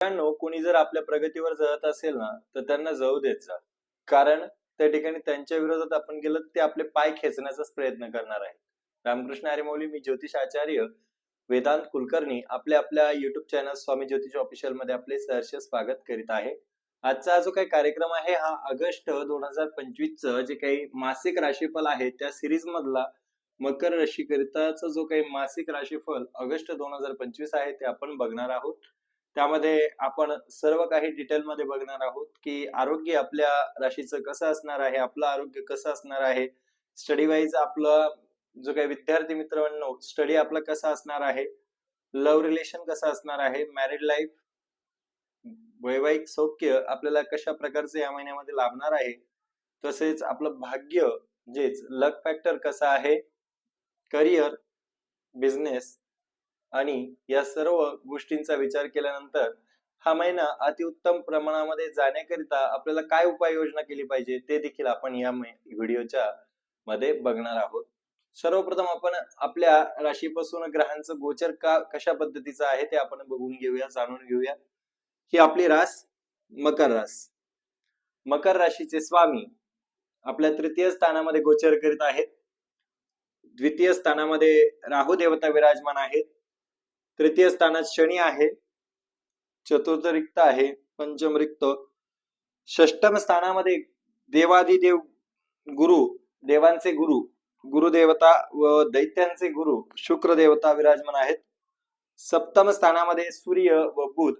मित्रांनो कोणी जर आपल्या प्रगतीवर जळत असेल ना तर त्यांना जळू देत जा. कारण त्या ठिकाणी त्यांच्या विरोधात आपण गेलं ते आपले पाय खेचण्याचाच प्रयत्न करणार आहे रामकृष्ण हरिमौली मी ज्योतिष आचार्य वेदांत कुलकर्णी आपल्या आपल्या युट्यूब चॅनल स्वामी ज्योतिष ऑफिशियलमध्ये आपले सहर्ष स्वागत करीत आहे. आजचा जो काही कार्यक्रम आहे हा ऑगस्ट दोन हजार पंचवीस जे काही मासिक राशीफल आहे त्या सिरीज मधला मकर राशीकरिताचा जो काही मासिक राशीफल ऑगस्ट दोन हजार पंचवीस आहे ते आपण बघणार आहोत. त्यामध्ये आपण सर्व काही डिटेल मध्ये बघणार आहोत की आरोग्य आपल्या राशीचं कसं असणार आहे आपलं आरोग्य कसं असणार आहे. स्टडी वाईज आपलं जो काही विद्यार्थी मित्रांनो स्टडी आपला कसा असणार आहे? लव्ह रिलेशन कसं असणार आहे? मॅरिड लाईफ वैवाहिक सौख्य आपल्याला कशा प्रकारचे या महिन्यामध्ये लाभणार आहे? तसेच आपलं भाग्य म्हणजेच लक फॅक्टर कसा आहे? करिअर बिझनेस आणि या सर्व गोष्टींचा विचार केल्यानंतर हा महिना अतिउत्तम प्रमाणामध्ये जाण्याकरिता आपल्याला काय उपाययोजना केली पाहिजे ते देखील आपण या व्हिडिओच्या मध्ये बघणार आहोत. सर्वप्रथम आपण आपल्या राशीपासून ग्रहांचं गोचर का कशा पद्धतीचं आहे ते आपण बघून घेऊया जाणून घेऊया. ही आपली रास मकर रास. मकर राशीचे स्वामी आपल्या तृतीय स्थानामध्ये गोचर करीत आहेत. द्वितीय स्थानामध्ये राहू देवता विराजमान आहेत. तृतीय स्थानात शनी आहे चतुर्थ रिक्त आहे पंचम रिक्त षष्टम स्थानामध्ये देवादिदेव गुरु देवांचे गुरु गुरुदेवता व दैत्यांचे गुरु शुक्र देवता विराजमान आहेत. सप्तम स्थानामध्ये सूर्य व बुध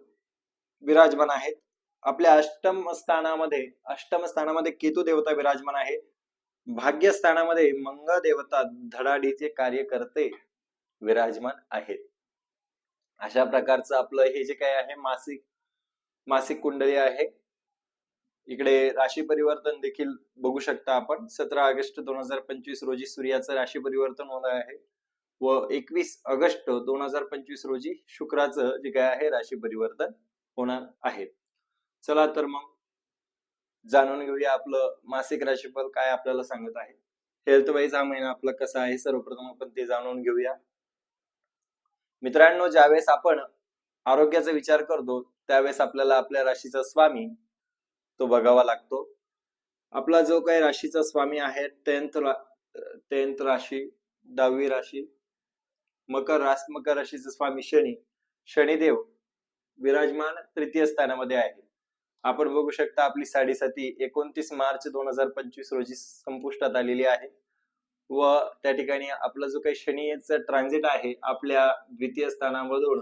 विराजमान आहेत. आपल्या अष्टम स्थानामध्ये अष्टम स्थानामध्ये केतू देवता विराजमान आहे. भाग्यस्थानामध्ये मंगळ देवता धडाडीचे कार्यकर्ते विराजमान आहेत. अशा प्रकारचं आपलं हे जे काय आहे मासिक मासिक कुंडली आहे. इकडे राशी परिवर्तन देखील बघू शकता आपण. सतरा ऑगस्ट दोन हजार पंचवीस रोजी सूर्याचं राशी परिवर्तन होणार आहे. व एकवीस ऑगस्ट दोन हजार पंचवीस रोजी शुक्राचं जे काय आहे राशी परिवर्तन होणार आहे. चला तर मग जाणून घेऊया आपलं मासिक राशीफल काय आपल्याला सांगत आहे. हेल्थ वाईज हा महिना आपला कसा आहे? सर्वप्रथम आपण ते जाणून घेऊया. मित्रांनो ज्यावेळेस आपण आरोग्याचा विचार करतो त्यावेळेस आपल्याला आपल्या राशीचा स्वामी तो बघावा लागतो. आपला जो काही राशीचा स्वामी आहे टेन्थ टेन्थ राशी दहावी राशी मकर रास मकर राशीचा स्वामी शनी शनिदेव विराजमान तृतीय स्थानामध्ये आहे. आपण बघू शकता आपली साडेसाती एकोणतीस मार्च दोन हजार पंचवीस रोजी संपुष्टात आलेली आहे. व त्या ठिकाणी आपला जो काही शनीचा ट्रान्झिट आहे आपल्या द्वितीय स्थानामधून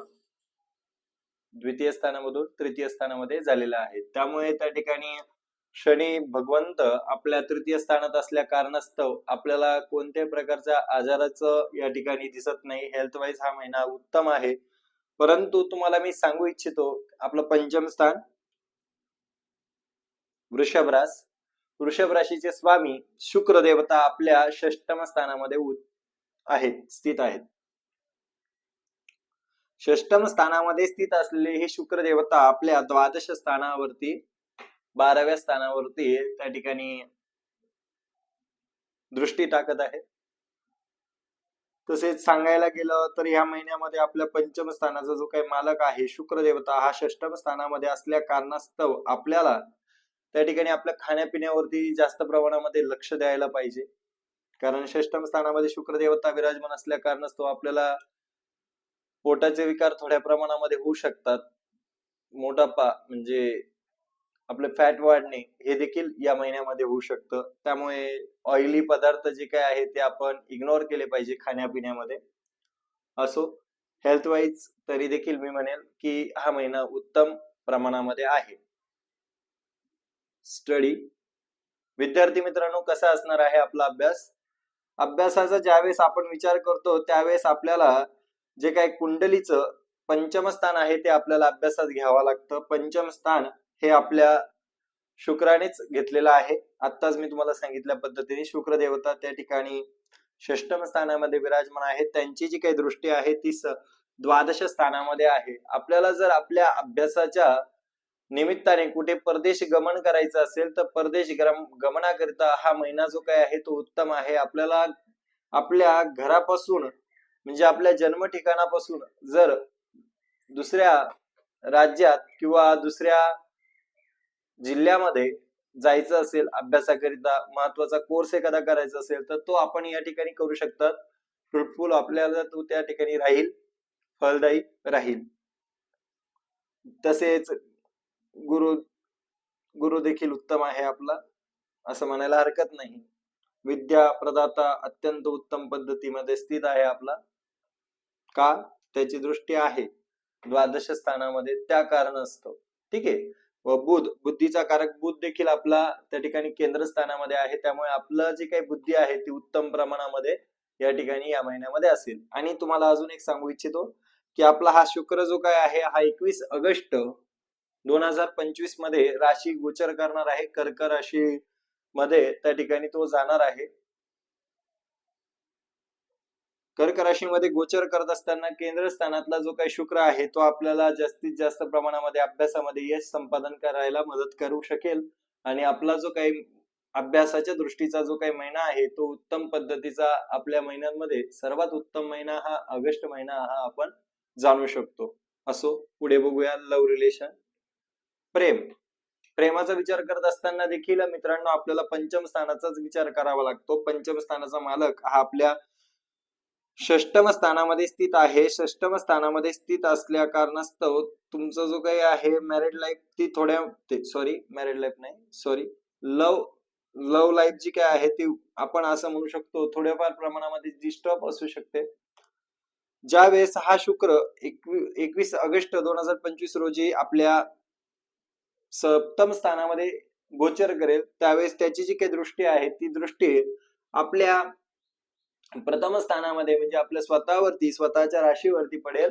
द्वितीय स्थानामधून तृतीय स्थानामध्ये झालेला आहे. त्यामुळे त्या ठिकाणी शनी भगवंत आपल्या तृतीय स्थानात असल्या कारणास्तव आपल्याला कोणत्याही प्रकारच्या आजाराचं या ठिकाणी दिसत नाही. हेल्थ वाईज हा महिना उत्तम आहे. परंतु तुम्हाला मी सांगू इच्छितो आपलं पंचम स्थान वृषभ रास वृषभ राशीचे स्वामी शुक्र देवता आपल्या षष्टम स्थानामध्ये आहेत स्थित आहेत. षष्टम स्थानामध्ये स्थित असलेले हे शुक्र देवता आपल्या द्वादश स्थानावरती बाराव्या स्थानावरती त्या ठिकाणी दृष्टी टाकत आहे तसेच सांगायला गेलं तर ह्या महिन्यामध्ये आपल्या पंचम स्थानाचा जो काही मालक आहे शुक्र देवता हा षष्टम स्थानामध्ये असल्या कारणास्तव आपल्याला त्या ठिकाणी आपल्या खाण्यापिण्यावरती जास्त प्रमाणामध्ये लक्ष द्यायला पाहिजे. कारण षष्टम स्थानामध्ये शुक्रदेवता विराजमान असल्या कारणास्तव आपल्याला पोटाचे विकार थोड्या प्रमाणामध्ये होऊ शकतात. मोटापा म्हणजे आपले फॅट वाढणे हे देखील या महिन्यामध्ये होऊ शकतं. त्यामुळे ऑइली पदार्थ जे काय आहे ते आपण इग्नोर केले पाहिजे खाण्यापिण्यामध्ये. असो हेल्थ वाईज तरी देखील मी म्हणेल की हा महिना उत्तम प्रमाणामध्ये आहे. स्टडी. विद्यार्थी मित्रांनो कसा असणार आहे आपला अभ्यास? अभ्यासाचा ज्यावेळेस आपण विचार करतो त्यावेळेस आपल्याला जे काही कुंडलीचं पंचम स्थान आहे ते आपल्याला अभ्यासात घ्यावं लागतं. पंचम स्थान हे आपल्या शुक्रानेच घेतलेलं आहे. आत्ताच मी तुम्हाला सांगितल्या पद्धतीने शुक्र देवता त्या ठिकाणी षष्टम स्थानामध्ये विराजमान आहेत त्यांची जी काही दृष्टी आहे ती द्वादश स्थानामध्ये आहे. आपल्याला जर आपल्या अभ्यासाच्या निमित्ताने कुठे परदेश गमन करायचं असेल तर परदेश गमनाकरिता हा महिना जो काय आहे तो उत्तम आहे. आपल्याला आपल्या घरापासून म्हणजे आपल्या जन्म ठिकाणापासून जर दुसऱ्या राज्यात किंवा दुसऱ्या जिल्ह्यामध्ये जायचं असेल अभ्यासाकरिता महत्त्वाचा कोर्स एखादा करायचा असेल तर तो आपण या ठिकाणी करू शकतात. फ्रुटफुल आपल्याला तो त्या ठिकाणी राहील फलदायी राहील. तसेच गुरु गुरु देखील उत्तम आहे आपला असं म्हणायला हरकत नाही. विद्या प्रदाता अत्यंत उत्तम पद्धतीमध्ये स्थित आहे आपला. का? त्याची दृष्टी आहे. द्वादश स्थानामध्ये त्या कारण असतो. ठीक आहे? व बुध बुद्धीचा कारक बुध देखील आपला त्या ठिकाणी केंद्रस्थानामध्ये आहे. त्यामुळे आपलं जी काही बुद्धी आहे ती उत्तम प्रमाणामध्ये या ठिकाणी या महिन्यामध्ये असेल. आणि तुम्हाला अजून एक सांगू इच्छितो की आपला हा शुक्र जो काय आहे हा एकवीस ऑगस्ट दोन हजार पंचवीसमध्ये राशी गोचर करणार आहे. कर्क राशी मध्ये त्या ठिकाणी तो जाणार आहे. कर्क राशीमध्ये गोचर करत असताना केंद्र स्थानातला जो काही शुक्र आहे तो आपल्याला जास्तीत जास्त प्रमाणामध्ये अभ्यासामध्ये यश संपादन करायला मदत करू शकेल. आणि आपला जो काही अभ्यासाच्या दृष्टीचा जो काही महिना आहे तो उत्तम पद्धतीचा आपल्या महिन्यांमध्ये सर्वात उत्तम महिना हा ऑगस्ट महिना हा आपण जाणू शकतो. असो पुढे बघूया लव्ह रिलेशन. प्रेम. प्रेमाचा विचार करत असताना देखील मित्रांनो आपल्याला पंचम स्थानाचाच विचार करावा लागतो. पंचम स्थानाचा मालक हा आपल्या षष्टम स्थानामध्ये स्थित आहे. षष्टम स्थानामध्ये स्थित असल्या कारणास्तव तुमचा जो काही आहे मॅरिड लाईफ ती थोड्या सॉरी मॅरिड लाईफ नाही सॉरी लव लव्ह लाईफ जी काय आहे ती आपण असं म्हणू शकतो थोड्याफार प्रमाणामध्ये डिस्टर्ब असू शकते. ज्या वेळेस हा शुक्र एकवीस ऑगस्ट दोन हजार पंचवीस रोजी आपल्या सप्तम स्थानामध्ये गोचर करेल. त्यावेळेस त्याची जी काही दृष्टी आहे ती दृष्टी आपल्या प्रथम स्थानामध्ये म्हणजे आपल्या स्वतःवरती स्वतःच्या राशीवरती पडेल.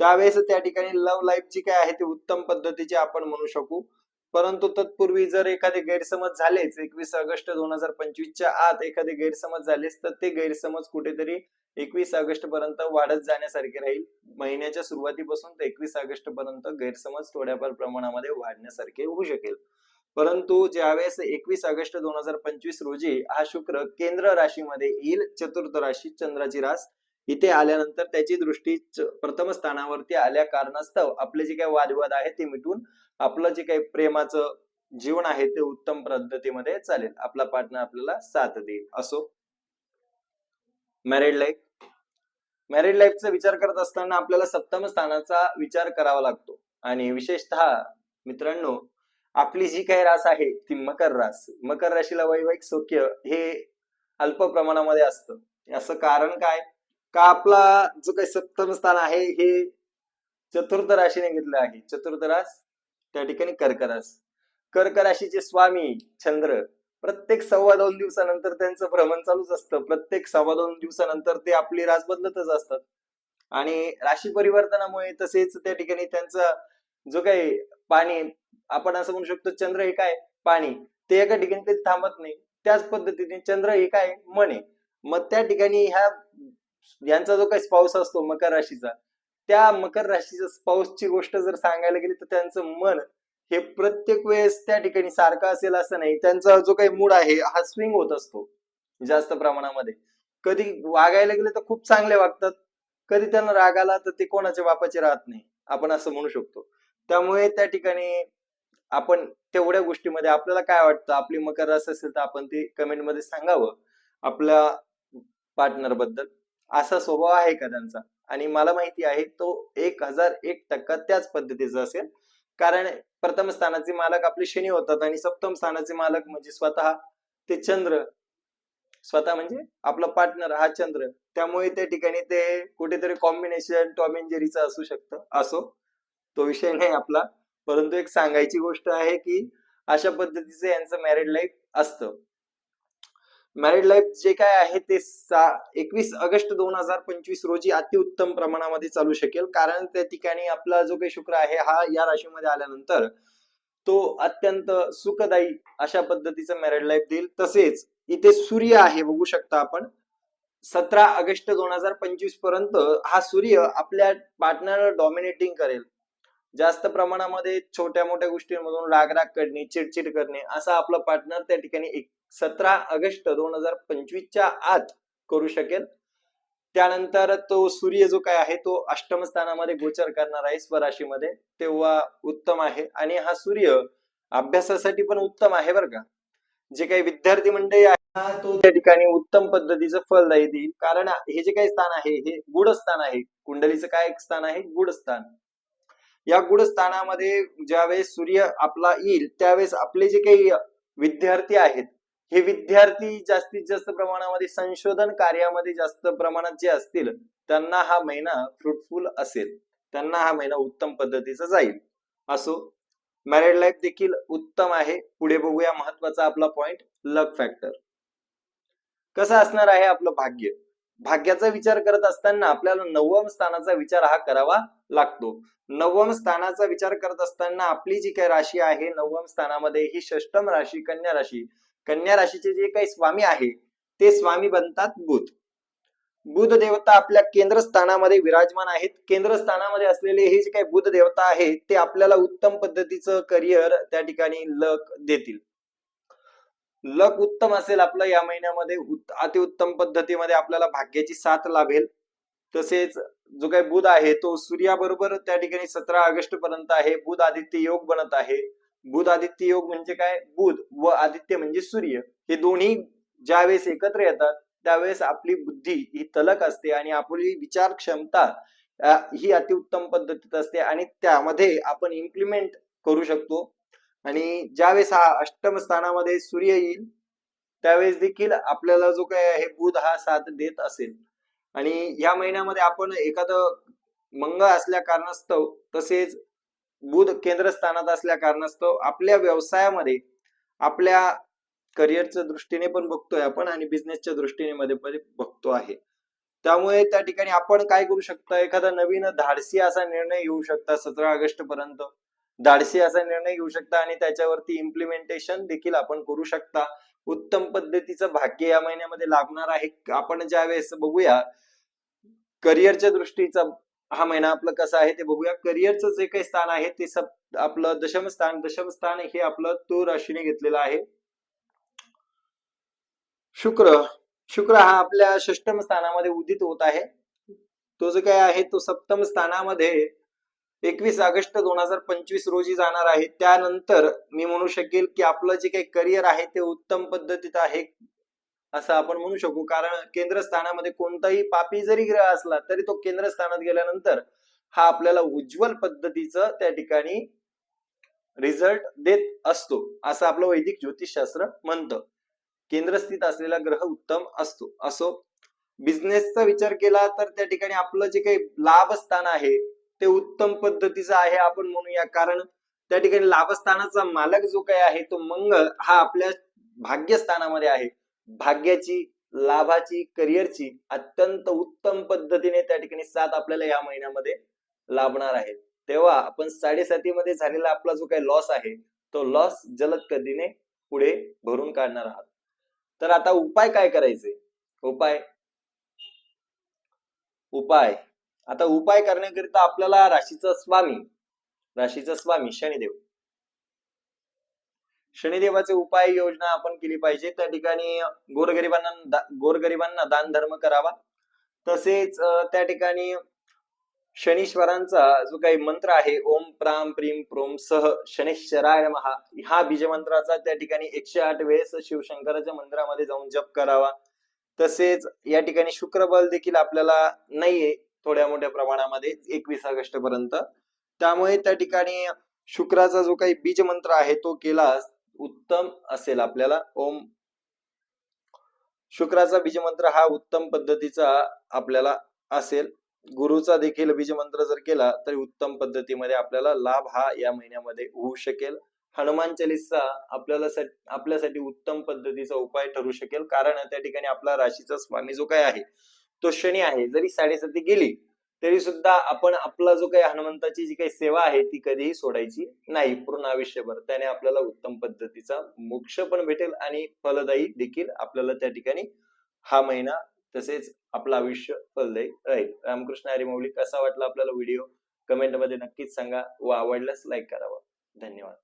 त्यावेळेस त्या ठिकाणी लव्ह लाईफ जी काय आहे ती उत्तम पद्धतीची आपण म्हणू शकू. परंतु तत्पूर्वी जर एखादे गैरसमज झालेच एकवीस ऑगस्ट दोन हजार पंचवीसच्या आत एखादे गैरसमज झालेच तर ते गैरसमज कुठेतरी एकवीस ऑगस्ट पर्यंत वाढत जाण्यासारखे राहील. महिन्याच्या सुरुवातीपासून ते एकवीस ऑगस्ट पर्यंत गैरसमज थोड्याफार प्रमाणामध्ये वाढण्यासारखे होऊ शकेल. परंतु ज्यावेळेस एकवीस ऑगस्ट दोन हजार पंचवीस रोजी हा शुक्र केंद्र राशीमध्ये येईल चतुर्थ राशी चंद्राची रास इथे आल्यानंतर त्याची दृष्टी प्रथम स्थानावरती आल्या कारणास्तव आपले जे काही वादविवाद आहे ते मिटून आपलं जे काही प्रेमाचं जीवन आहे ते उत्तम पद्धतीमध्ये चालेल. आपला पार्टनर आपल्याला साथ देईल. असो. मॅरिड लाईफ मॅरिड लाईफचा विचार करत असताना आपल्याला सप्तम स्थानाचा विचार करावा लागतो. आणि विशेषतः मित्रांनो आपली जी काही रास आहे ती मकर रास. मकर राशीला वैवाहिक सौख्य हे अल्प प्रमाणामध्ये असतं. याचं कारण काय? का आपला जो काही सप्तम स्थान आहे हे चतुर्थ राशीने घेतलं आहे. चतुर्थ रास त्या ठिकाणी कर्क रास. कर्क राशीचे स्वामी चंद्र प्रत्येक सव्वा दोन दिवसानंतर त्यांचं भ्रमण चालूच असतं. प्रत्येक सव्वा दोन दिवसानंतर ते आपली रास बदलतच असतात. आणि राशी परिवर्तनामुळे तसेच त्या ठिकाणी त्यांचा जो काही पाणी आपण असं म्हणू शकतो चंद्र हे काय? पाणी. ते एका ठिकाणी कधी थांबत नाही. त्याच पद्धतीने चंद्र हे काय? मन. आहे मग त्या ठिकाणी ह्या यांचा जो काही स्पाऊस असतो मकर राशीचा त्या मकर राशीच्या स्पाऊसची गोष्ट जर सांगायला गेली तर त्यांचं मन हे प्रत्येक वेळेस त्या ठिकाणी सारखं असेल असं नाही. त्यांचा जो काही मूड आहे हा स्विंग होत असतो जास्त प्रमाणामध्ये. कधी वागायला गेले तर खूप चांगले वागतात. कधी त्यांना राग आला तर ते कोणाच्या बापाचे राहत नाही. आपण असं म्हणू शकतो. त्यामुळे त्या ठिकाणी आपण तेवढ्या गोष्टीमध्ये आपल्याला काय वाटतं? आपली मकर रास असेल तर आपण ती कमेंटमध्ये सांगावं. आपल्या पार्टनरबद्दल. असा स्वभाव आहे का त्यांचा? आणि मला माहिती आहे तो एक हजार एक टक्का त्याच पद्धतीचा असेल. कारण प्रथम स्थानाचे मालक आपले शनी होतात आणि सप्तम स्थानाचे मालक म्हणजे स्वतः ते चंद्र. स्वतः म्हणजे आपला पार्टनर हा चंद्र. त्यामुळे त्या ठिकाणी ते कुठेतरी कॉम्बिनेशन टॉम इंजेरीचं असू शकतं असो. तो विषय नाही आपला. परंतु एक सांगायची गोष्ट आहे की अशा पद्धतीचं यांचं मॅरिड लाईफ असतं. मॅरिड लाईफ जे काय आहे ते एकवीस ऑगस्ट दोन हजार पंचवीस रोजी अतिउत्तम प्रमाणामध्ये चालू शकेल. कारण त्या ठिकाणी आपला जो काही शुक्र आहे हा या राशीमध्ये आल्यानंतर तो अत्यंत सुखदायी अशा पद्धतीचं मॅरिड लाईफ देईल. तसेच इथे सूर्य आहे बघू शकता आपण. सतरा ऑगस्ट दोन हजार पंचवीसपर्यंत हा सूर्य आपल्या पार्टनर डॉमिनेटिंग करेल. जास्त प्रमाणामध्ये छोट्या मोठ्या गोष्टींमधून राग राग करणे चिडचिड करणे असा आपला पार्टनर त्या ठिकाणी एक सतरा ऑगस्ट दोन हजार पंचवीसच्या आत करू शकेल. त्यानंतर तो सूर्य जो काय आहे तो अष्टम स्थानामध्ये गोचर करणार आहे स्वराशीमध्ये. तेव्हा उत्तम आहे. आणि हा सूर्य अभ्यासासाठी पण उत्तम आहे बरं का. जे काही विद्यार्थी मंडळी आहे तो त्या ठिकाणी उत्तम पद्धतीचं फलदायी देईल. कारण हे जे काही स्थान आहे हे गुढ स्थान आहे. कुंडलीचं काय स्थान आहे? गुढ स्थान या गुढ स्थानामध्ये ज्यावेळेस सूर्य आपला येईल त्यावेळेस आपले जे काही विद्यार्थी आहेत हे विद्यार्थी जास्तीत जास्त प्रमाणामध्ये संशोधन कार्यामध्ये जास्त प्रमाणात जे असतील त्यांना हा महिना फ्रुटफुल असेल. त्यांना हा महिना उत्तम पद्धतीचा जाईल. असो मॅरिड लाईफ देखील उत्तम आहे. पुढे बघूया महत्त्वाचा आपला पॉइंट लक फॅक्टर कसं असणार आहे आपलं भाग्य? भाग्याचा विचार करत असताना आपल्याला नवम स्थानाचा विचार हा करावा लागतो. नवम स्थानाचा विचार करत असताना आपली जी काही राशी आहे नवम स्थानामध्ये ही षष्टम राशी कन्या राशी कन्या राशीचे जे काही स्वामी आहे ते स्वामी बनतात बुध. बुध देवता आपल्या केंद्रस्थानामध्ये विराजमान आहेत. केंद्रस्थानामध्ये असलेले हे जे काही बुध देवता आहे ते आपल्याला उत्तम पद्धतीचं करिअर त्या ठिकाणी लक देतील. लक उत्तम असेल आपलं या महिन्यामध्ये अतिउत्तम पद्धतीमध्ये आपल्याला भाग्याची साथ लाभेल. तसेच जो काही बुध आहे तो सूर्याबरोबर त्या ठिकाणी सतरा ऑगस्ट पर्यंत आहे. बुध आदित्य योग बनत आहे. बुध आदित्य योग म्हणजे काय? बुध व आदित्य म्हणजे सूर्य. हे दोन्ही ज्यावेळेस एकत्र येतात त्यावेळेस आपली बुद्धी ही तलक असते आणि आपली विचार क्षमता ही अतिउत्तम पद्धतीत असते आणि त्यामध्ये आपण इम्प्लिमेंट करू शकतो. आणि ज्यावेळेस हा अष्टम स्थानामध्ये सूर्य येईल त्यावेळेस देखील आपल्याला जो काय आहे बुध हा साथ देत असेल. आणि या महिन्यामध्ये आपण एखादं मंगळ असल्या कारणास्तव तसेच बुध केंद्रस्थानात असल्या कारणास्तव आपल्या व्यवसायामध्ये आपल्या करिअरच्या दृष्टीने पण बघतोय आपण आणि बिझनेसच्या दृष्टीने मध्ये पण बघतो आहे. त्यामुळे त्या ठिकाणी आपण काय करू शकता? एखादा नवीन धाडसी असा निर्णय घेऊ शकता सतरा ऑगस्ट पर्यंत. धाडसी असा निर्णय घेऊ शकता आणि त्याच्यावरती इम्प्लिमेंटेशन देखील आपण करू शकता. उत्तम पद्धतीचं भाग्य या महिन्यामध्ये लाभणार आहे. आपण ज्या वेळेस बघूया करिअरच्या दृष्टीचा हा महिना आपलं कसा आहे ते बघूया. करिअरचं जे काही स्थान आहे ते सब आपलं दशम स्थान दशम स्थान हे आपलं तो राशीने घेतलेलं आहे. शुक्र शुक्र हा आपल्या षष्टम स्थानामध्ये उदित होत आहे. तो जो काय आहे तो सप्तम स्थानामध्ये एकवीस ऑगस्ट दोन हजार पंचवीस रोजी जाणार आहे. त्यानंतर मी म्हणू शकेल की आपलं जे काही करिअर आहे ते उत्तम पद्धतीत आहे. असं आपण म्हणू शकू. कारण केंद्रस्थानामध्ये कोणताही पापी जरी ग्रह असला तरी तो केंद्रस्थानात गेल्यानंतर हा आपल्याला उज्ज्वल पद्धतीचं त्या ठिकाणी रिझल्ट देत असतो. असं आपलं वैदिक ज्योतिषशास्त्र म्हणतं. केंद्रस्थित असलेला ग्रह उत्तम असतो. असो बिझनेसचा विचार केला तर त्या ठिकाणी आपलं जे काही लाभ स्थान आहे ते उत्तम पद्धतीचं आहे आपण म्हणूया. कारण त्या ठिकाणी लाभस्थानाचा मालक जो काही आहे तो मंगळ हा आपल्या भाग्यस्थानामध्ये आहे. भाग्याची लाभाची करिअरची अत्यंत उत्तम पद्धतीने त्या ठिकाणी साथ आपल्याला या महिन्यामध्ये लाभणार आहे. तेव्हा आपण साडेसातीमध्ये झालेला आपला जो काही लॉस आहे तो लॉस जलद गतीने पुढे भरून काढणार आहात. तर आता उपाय काय करायचे? उपाय. उपाय. आता उपाय करण्याकरिता आपल्याला राशीचा स्वामी राशीचा स्वामी शनिदेव. शनिदेवाचे उपाय योजना आपण केली पाहिजे. त्या ठिकाणी गोरगरिबांना दा- गोरगरिबांना दान धर्म करावा. तसेच त्या ठिकाणी शनीश्वरांचा जो काही मंत्र आहे ओम प्राम प्रीम प्रोम सह शनेश्वराय महा हा बीजमंत्राचा त्या ठिकाणी एकशे आठ वेळेस शिवशंकराच्या मंदिरामध्ये जाऊन जप करावा. तसेच या ठिकाणी शुक्रबल देखील आपल्याला नाहीये थोड्या मोठ्या प्रमाणामध्ये एकवीस ऑगस्ट पर्यंत. त्यामुळे त्या ठिकाणी शुक्राचा जो काही बीज मंत्र आहे तो केला उत्तम असेल आपल्याला. ओम. शुक्राचा बीजमंत्र हा उत्तम पद्धतीचा आपल्याला असेल. गुरुचा देखील बीजमंत्र जर केला तरी उत्तम पद्धतीमध्ये आपल्याला लाभ हा या महिन्यामध्ये होऊ शकेल. हनुमान चालीसा आपल्याला आपल्यासाठी उत्तम पद्धतीचा उपाय ठरू शकेल. कारण त्या ठिकाणी आपला राशीचा स्वामी जो काय आहे तो शनी आहे. जरी साडेसाती गेली तरी सुद्धा आपण आपला जो काही हनुमंताची जी काही सेवा आहे ती कधीही सोडायची नाही. पूर्ण आयुष्यभर त्याने आपल्याला उत्तम पद्धतीचा मोक्ष पण भेटेल आणि फलदायी देखील आपल्याला त्या ठिकाणी हा महिना तसेच आपलं आयुष्य फलदायी राहील. रामकृष्ण हरिमौली कसा वाटला आपल्याला व्हिडिओ? कमेंटमध्ये नक्कीच सांगा व आवडल्यास लाईक करावा. धन्यवाद.